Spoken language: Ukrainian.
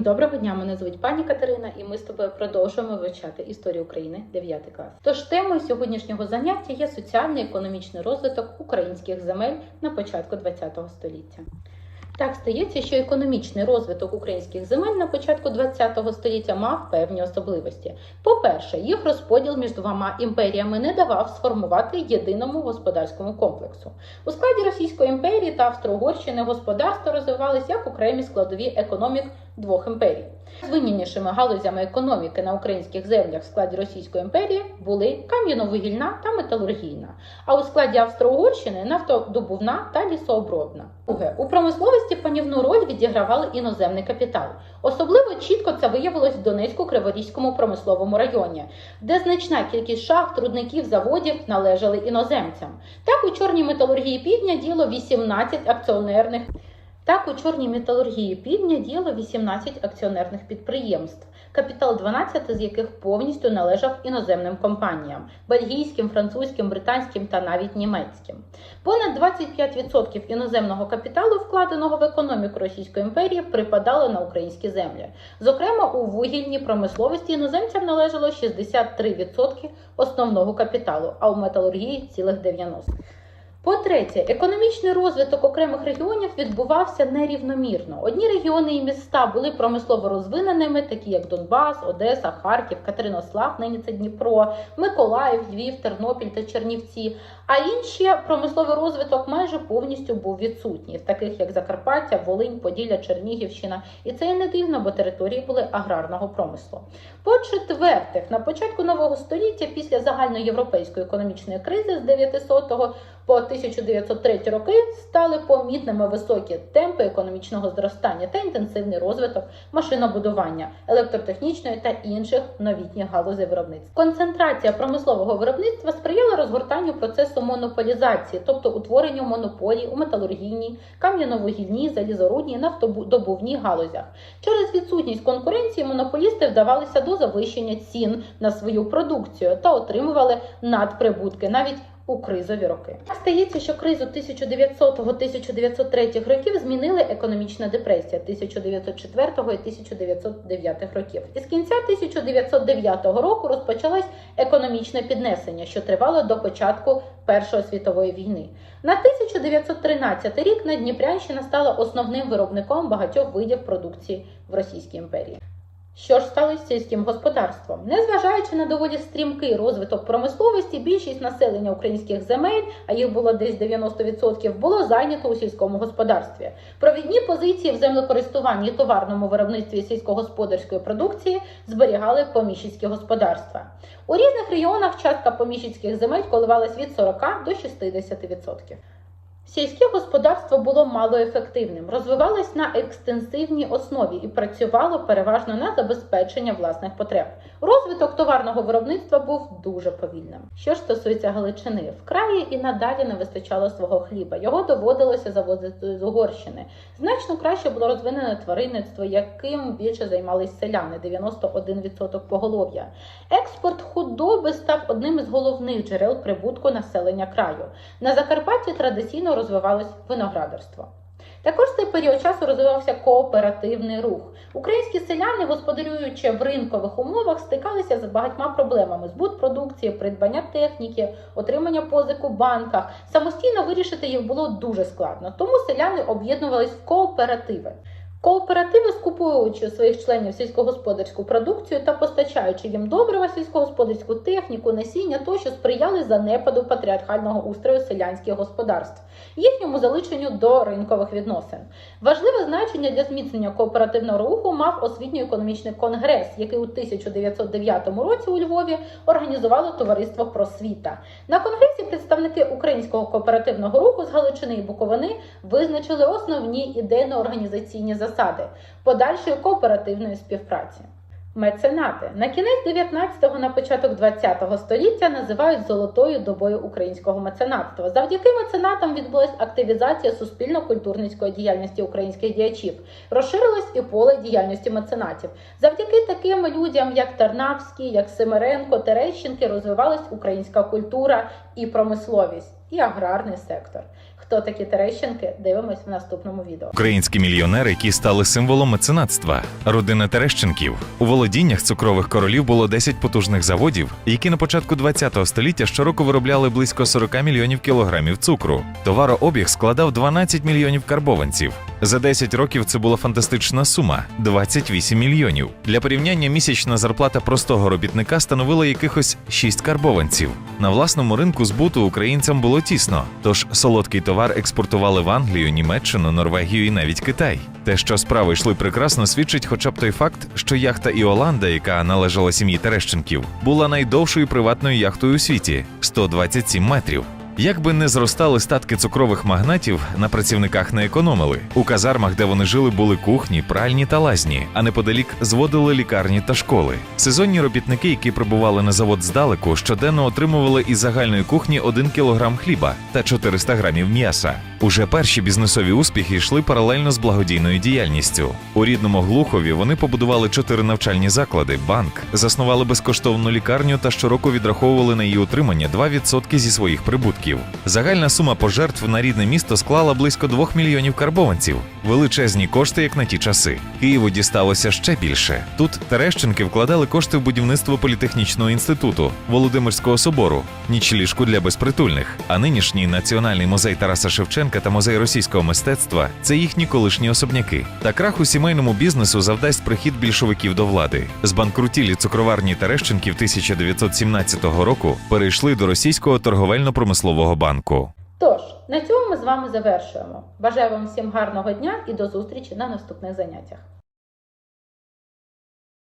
Доброго дня, мене звуть пані Катерина, і ми з тобою продовжуємо вивчати історію України 9 клас. Тож темою сьогоднішнього заняття є соціальний економічний розвиток українських земель на початку ХХ століття. Так стається, що економічний розвиток українських земель на початку ХХ століття мав певні особливості. По-перше, їх розподіл між двома імперіями не давав сформувати єдиному господарському комплексу. У складі Російської імперії та Австро-Угорщини господарства розвивались як окремі складові економік двох імперій. Звиннішими галузями економіки на українських землях в складі Російської імперії були кам'яно-вугільна та металургійна, а у складі Австро-Угорщини нафтодобувна та лісообробна. Друге, у промисловості панівну роль відігравали іноземний капітал. Особливо чітко це виявилось в Донецько-Криворізькому промисловому районі, де значна кількість шахт, трудників, заводів належали іноземцям. Так у чорній металургії півдня діло 18 акціонерних. Так, у чорній металургії півдня діяло 18 акціонерних підприємств, капітал 12 з яких повністю належав іноземним компаніям бельгійським, французьким, британським та навіть німецьким. Понад 25% іноземного капіталу, вкладеного в економіку Російської імперії, припадало на українські землі. Зокрема, у вугільній промисловості іноземцям належало 63% основного капіталу, а у металургії цілих 90%. По-третє, економічний розвиток окремих регіонів відбувався нерівномірно. Одні регіони і міста були промислово розвиненими, такі як Донбас, Одеса, Харків, Катеринослав, нині це Дніпро, Миколаїв, Львів, Тернопіль та Чернівці. А інші промисловий розвиток майже повністю був відсутній, таких як Закарпаття, Волинь, Поділля, Чернігівщина. І це і не дивно, бо території були аграрного промислу. По-четвертих, на початку нового століття, після загальноєвропейської економічної кризи з 900 по 1903 роки стали помітними високі темпи економічного зростання та інтенсивний розвиток машинобудування, електротехнічної та інших новітніх галузей виробництва. Концентрація промислового виробництва сприяла розгортанню процесу монополізації, тобто утворенню монополій у металургійній, кам'яно-вугільній, залізорудній, нафтодобувній галузях. Через відсутність конкуренції монополісти вдавалися до завищення цін на свою продукцію та отримували надприбутки навіть у кризові роки. Стається, що кризу 1900-1903 років змінили економічна депресія 1904 і 1909 років. Із кінця 1909 року розпочалось економічне піднесення, що тривало до початку Першої світової війни. На 1913 рік Надніпрянщина стала основним виробником багатьох видів продукції в Російській імперії. Що ж стало з сільським господарством? Незважаючи на доволі стрімкий розвиток промисловості, більшість населення українських земель, а їх було десь 90%, було зайнято у сільському господарстві. Провідні позиції в землекористуванні, товарному виробництві сільськогосподарської продукції зберігали поміщицькі господарства. У різних регіонах частка поміщицьких земель коливалась від 40 до 60%. Сільське господарство було малоефективним, розвивалось на екстенсивній основі і працювало переважно на забезпечення власних потреб. Розвиток товарного виробництва був дуже повільним. Що ж стосується Галичини, в краї і надалі не вистачало свого хліба. Його доводилося завозити з Угорщини. Значно краще було розвинене тваринництво, яким більше займались селяни 91% поголов'я. Експорт худоби став одним із головних джерел прибутку населення краю. На Закарпатті традиційно розвивалось виноградарство. Також в цей період часу розвивався кооперативний рух. Українські селяни, господарюючи в ринкових умовах, стикалися з багатьма проблемами: збут продукції, придбання техніки, отримання позику в банках. Самостійно вирішити їх було дуже складно, тому селяни об'єднувались в кооперативи. Кооперативи, скуповуючи у своїх членів сільськогосподарську продукцію та постачаючи їм добрива, сільськогосподарську техніку, насіння тощо сприяли занепаду патріархального устрою селянських господарств, їхньому залученню до ринкових відносин. Важливе значення для зміцнення кооперативного руху мав освітньо-економічний конгрес, який у 1909 році у Львові організувало товариство просвіта. На конгресі представники українського кооперативного руху з Галичини і Буковини визначили основні ідейно-організаційні засади подальшої кооперативної співпраці. Меценати на кінець 19-го, на початок 20-го століття називають золотою добою українського меценатства. Завдяки меценатам відбулась активізація суспільно-культурницької діяльності українських діячів, розширилось і поле діяльності меценатів. Завдяки таким людям, як Тарнавський, як Семеренко, Терещенки, розвивалась українська культура і промисловість. І аграрний сектор. Хто такі Терещенки? Дивимось в наступному відео. Українські мільйонери, які стали символом меценатства, родина Терещенків. У володіннях цукрових королів було 10 потужних заводів, які на початку ХХ століття щороку виробляли близько 40 мільйонів кілограмів цукру. Товарообіг складав 12 мільйонів карбованців. За 10 років це була фантастична сума 28 мільйонів. Для порівняння місячна зарплата простого робітника становила якихось 6 карбованців. На власному ринку збуту українцям було тісно, тож солодкий товар експортували в Англію, Німеччину, Норвегію і навіть Китай. Те, що справи йшли прекрасно, свідчить хоча б той факт, що яхта Іоланда, яка належала сім'ї Терещенків, була найдовшою приватною яхтою у світі 127 метрів. Як би не зростали статки цукрових магнатів, на працівниках не економили. У казармах, де вони жили, були кухні, пральні та лазні, а неподалік зводили лікарні та школи. Сезонні робітники, які прибували на завод здалеку, щоденно отримували із загальної кухні 1 кілограм хліба та 400 грамів м'яса. Уже перші бізнесові успіхи йшли паралельно з благодійною діяльністю. У рідному Глухові вони побудували чотири навчальні заклади, банк, заснували безкоштовну лікарню та щороку відраховували на її утримання 2% зі своїх прибутків. Загальна сума пожертв на рідне місто склала близько 2 мільйонів карбованців. Величезні кошти, як на ті часи. Києву дісталося ще більше. Тут Терещенки вкладали кошти в будівництво політехнічного інституту, Володимирського собору, нічліжку для безпритульних. А нинішній національний музей Тараса Шевченка та музей російського мистецтва це їхні колишні особняки. Та крах у сімейному бізнесу завдасть прихід більшовиків до влади. Збанкрутілі цукроварні Терещенків 1917 року перейшли до російського торговельно-промислового банку. Тож, на цьому ми з вами завершуємо. Бажаю вам всім гарного дня і до зустрічі на наступних заняттях.